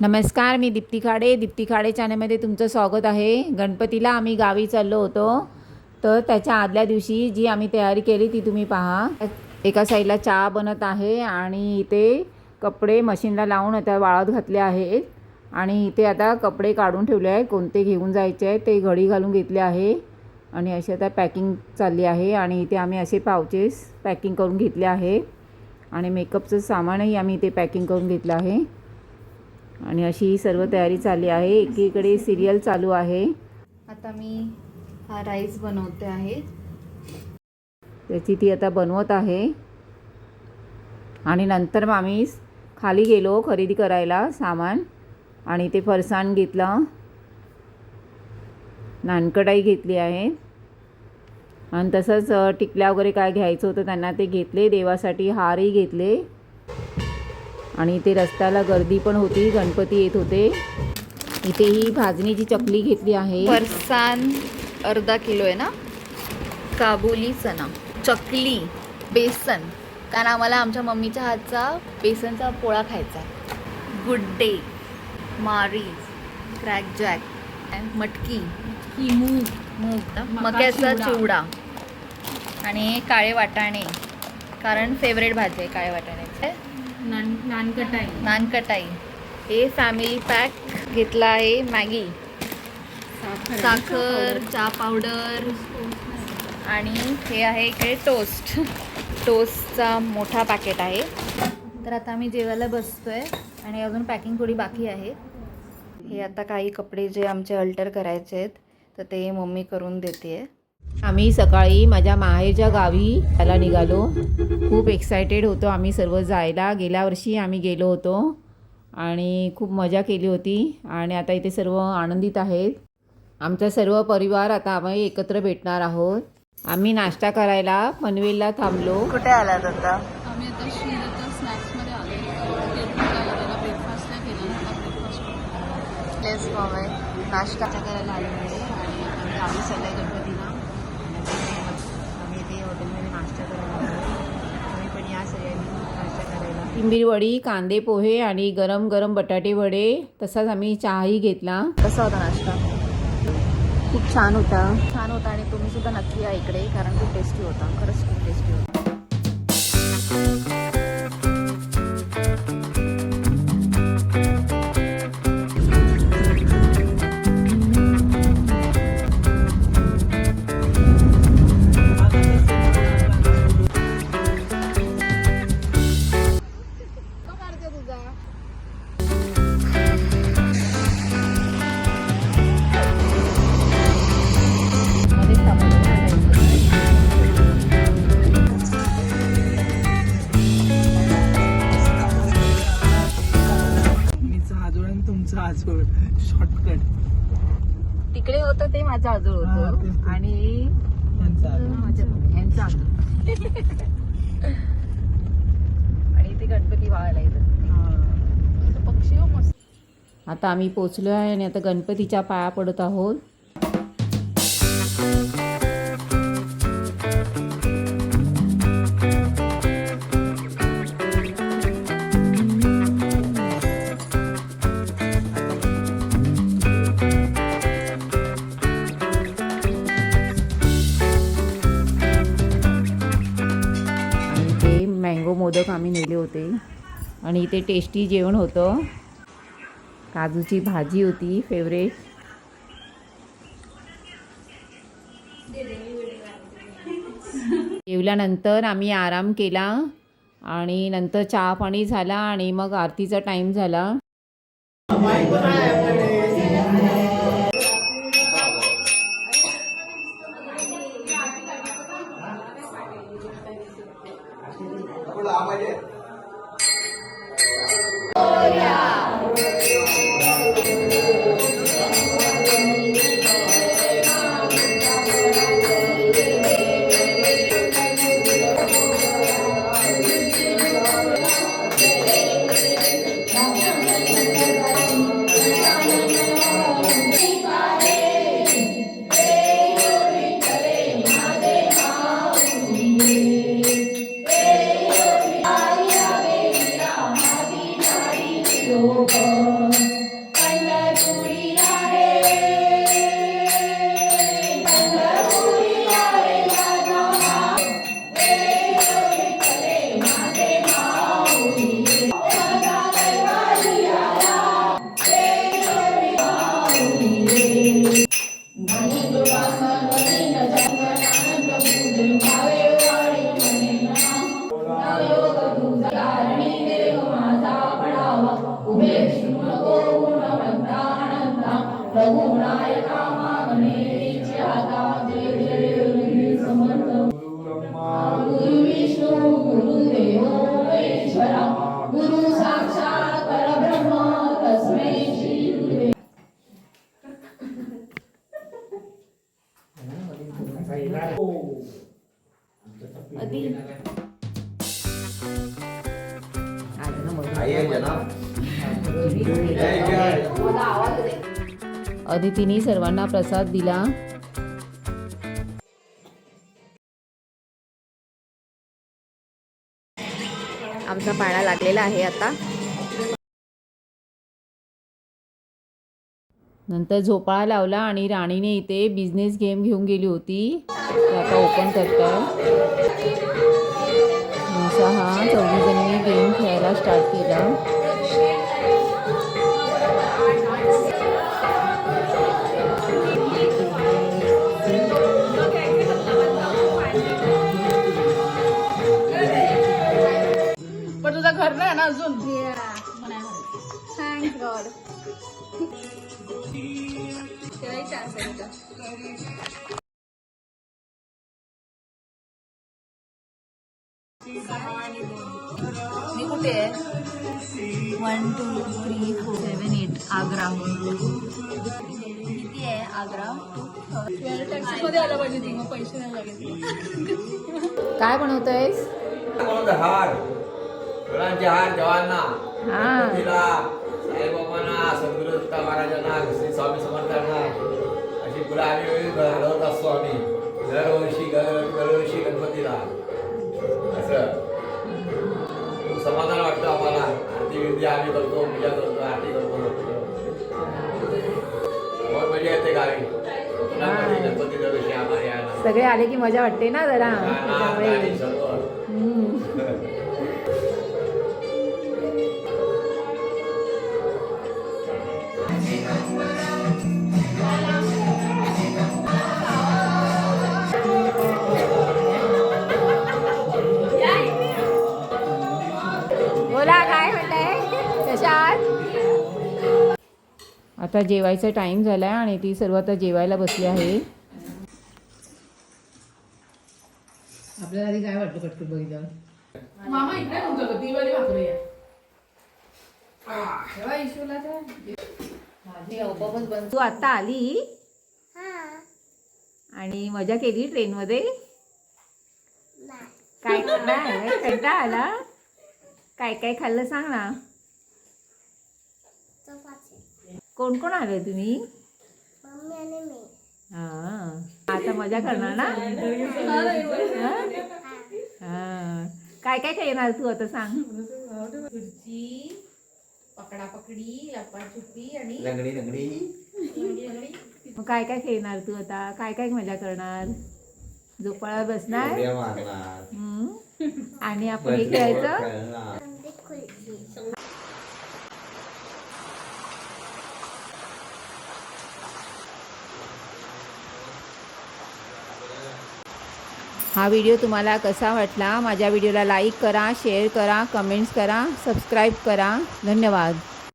नमस्कार मी दीप्ती खाडे. दीप्ती खाडे चॅनलमध्ये तुमचं स्वागत आहे. गणपतीला आम्ही गावी चाललो होतो. तर त्याच्या आदल्या दिवशी जी आम्ही तयारी केली ती तुम्ही पहा. एका साईडला चहा बनत आहे आणि इथे कपडे मशीनला लावून आता वाळत घातले आहेत. आणि इथे आता कपडे काढून ठेवले आहे कोणते घेऊन जायचे आहे ते घडी घालून घेतले आहे. आणि अशी आता पॅकिंग चालली आहे आणि इथे आम्ही असे पावचेस पॅकिंग करून घेतले आहे. आणि मेकअपचं सामानही आम्ही इथे पॅकिंग करून घेतलं आहे. आणि अशी ही सर्व तयारी चालली आहे. एकीकडे सिरियल चालू आहे. आता मी हा राईस बनवते आहे. त्याची ती आता बनवत आहे. आणि नंतर मग आम्ही खाली गेलो खरेदी करायला सामान. आणि ते फरसाण घेतलं. नानकटाई घेतली आहे. आणि तसंच टिकल्या वगैरे काय घ्यायचं होतं त्यांना ते घेतले. देवासाठी हारही घेतले. आणि ते रस्त्याला गर्दी पण होती. गणपती येत होते. इथे ही भाजणीची चकली घेतली आहे. फरसाण अर्धा किलो आहे ना? काबुली चना चकली बेसन. कारण आम्हाला आमच्या मम्मीच्या हातचा बेसनचा पोळा खायचा good day Marie crack jack मटकी. ही मूग. मूग मक्याचा चिवडा. आणि काळे वाटाणे. कारण फेवरेट भाजी आहे काळे वाटाण्याचे. नान नानकटाई. नानकटाई. हे फॅमिली पॅक घेतला आहे मॅगी. साखर. चहा पावडर आणि हे आहे इकडे टोस्ट टोस्टचा मोठा पॅकेट आहे. तर आता आम्ही जेवायला बसतोय आणि अजून पॅकिंग थोडी बाकी आहे. हे आता काही कपडे जे आमचे अल्टर करायचे आहेत तर ते मम्मी करून देते आम्ही सकाळी माझ्या माहेरच्या गावी त्याला निघालो. खूप एक्सायटेड होतो आम्ही सर्व जायला. गेल्या वर्षी आम्ही गेलो होतो आणि खूप मजा केली होती आणि आता इथे सर्व आनंदित आहेत. आमचा सर्व परिवार आता आम्ही एकत्र भेटणार आहोत. आम्ही नाश्ता करायला पनवेलला थांबलो. कुठे आलात आता? आम्ही आता श्रीदत्त स्नॅक्समध्ये आलो. ब्रेकफास्ट आता नाश्ता करायला आलो. आहे आणि आम्ही गावी हॉटेलमध्ये नाश्ता करायला आलो तुम्ही पण या सगळ्यांनी नाश्ता करायला तिंबीरवडी कांदे पोहे आणि गरम गरम बटाटे वडे. तसाच आम्ही चहाही घेतला. कसा होता नाश्ता? खूप छान होता. छान होता आणि तुम्ही सुद्धा नक्की या इकडे कारण खूप टेस्टी होता. खरंच खूप टेस्टी होता. शॉर्टकट तिकडे होतं ते माझं आजोळ होतं. ते. आणि यांचा इथे गणपती वाळायला येतात. हा. पक्षी हो मस्त. आता आम्ही पोचलो आहे आणि आता गणपतीच्या पाया पडत आहोत. मोदक आम्ही नेले होते. आणि इथे टेस्टी जेवण होतं. काजूची भाजी होती फेवरेट जेवल्यानंतर आम्ही आराम केला. आणि नंतर चहा पाणी झाला आणि मग आरतीचा टाईम झाला. Jehovah. अदितीने सर्वांना प्रसाद दिला. आमचा पाळणा लागलेला आहे आता. नंतर झोपाळा लावला आणि राणीने इथे बिझनेस गेम घेऊन गेली होती. आता ओपन करतात असा हा चौघी जणींनी गेम खेळायला स्टार्ट केला. पण तुझं घर नाही ना अजून? थँक गॉड मी कुठे आहे? One two three four seven eight Agra. किती आहे आग्रा? टॅक्सी मध्ये आला पाहिजे ती मग पैसे नाही लागेल काय बनवतोयस कोण हार? फुलांचे हार जवांना. हा. सद्गुरू दत्त महाराजांना श्री स्वामी समर्थांना अशी फुलं आम्ही घडवत असतो आम्ही. दरवर्षी दर- दरवर्षी गणपतीला. असं. समाधान वाटतं आम्हाला. आरती विरती आम्ही करतो पूजा करतो आरती करतो. बहुत मजा येते गावी. गणपती दरवर्षी आम्हाला सगळे आले की मजा वाटते ना जरा. आता जेवायचा टाइम झालाय आणि ती सर्व आता जेवायला बसली आहे. आपल्याला आधी काय वाटलं पटकन बघितल्यावर? मामा इकडे तुमचं ती वाली भाकरी आहे. तू आता आली? आणि मजा केली ट्रेनमध्ये? काय नाही कंटाळा आला? काय काय खाल्लं सांग ना. कोण कोण आले तुम्ही? हा. आता मजा करणार ना? हा? हा. काय काय खेळणार तू आता सांग. लंगडी लंगडी. मग काय काय खेळणार तू आता? काय काय मजा करणार? झोपाळा बसणार. आणि आपण हे खेळायचं खेळणार. हा व्हिडिओ तुम्हाला कसा वाटला? माझ्या व्हिडिओला लाईक करा शेअर करा कमेंट्स करा सबस्क्राईब करा. धन्यवाद.